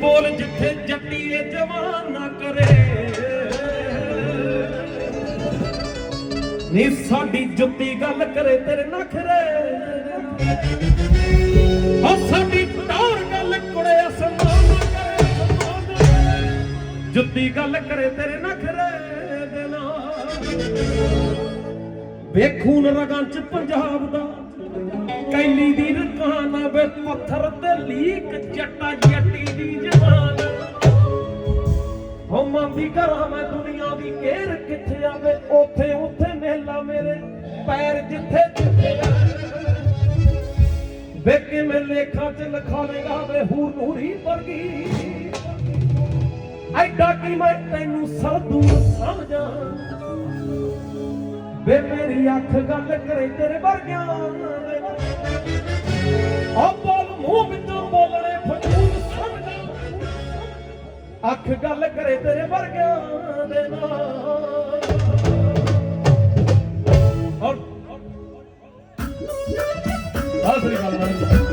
ਬੋਲ ਜਿੱਥੇ ਜੱਟੀਏ ਜਵਾਨ ਨਾ ਕਰੇ। ਨੀ ਸਾਡੀ ਜੁੱਤੀ ਗੱਲ ਕਰੇ ਤੇਰੇ ਨਖਰੇ। ਉਹ ਸਾਡੀ ਟੌਰ ਗੱਲ ਕੁੜੇ ਅਸਮਾਨ ਨਾ ਕਰੇ, ਅਸਮਾਨ। ਜੁੱਤੀ ਗੱਲ ਕਰੇ ਤੇਰੇ ਨਖਰੇ ਦੇ ਨਾਲ। ਵੇਖੂਨ ਰਗਾਂ ਚ ਪੰਜਾਬ ਦਾ ਕੈਲੀ ਦੀ ਰਕਾਨ ਵੇ ਪੱਥਰ ਤੇ ਲੀਕ ਜੱਟਾ ਜੱਟੀ ਦੀ ਜਵਾਨ। ਹੋ ਮੰਦੀ ਕਰਾਂ ਮੈਂ ਦੁਨੀਆ ਦੀ ਘੇਰ ਕਿੱਥੇ ਆਵੇ ਉਥੇ ਉਥੇ ਮੇਲਾ ਮੇਰੇ ਪੈਰ ਜਿੱਥੇ ਜਿੱਥੇ ਵੇ ਕਿਵੇਂ ਲੇਖਾਂ ਚ ਲਿਖਾਵੇਂਗਾ ਵੇ ਹੂਰ ਨੂਰੀ ਵਰਗੀ। ਐਡਾ ਕੀ ਮੈਂ ਤੈਨੂੰ ਸਰਦੂ ਸਮਝਾਂ? ਵੇ ਮੇਰੀ ਅੱਖ ਗੱਲ ਕਰੇ ਤੇਰੇ ਵਰਗਿਆਂ ਦੇ ਆ ਬੋਲ ਮੂੰਹ ਵਿੱਚੋਂ ਬੋਲਣੇ ਫਜ਼ੂਲ ਸਮਝਾਂ ਅੱਖ ਗੱਲ ਕਰੇ ਤੇਰੇ ਵਰਗਿਆਂ ਦੇ ਨਾਲ ਔਰ ਆਸਰੀ ਗੱਲ ਵਾਲੀ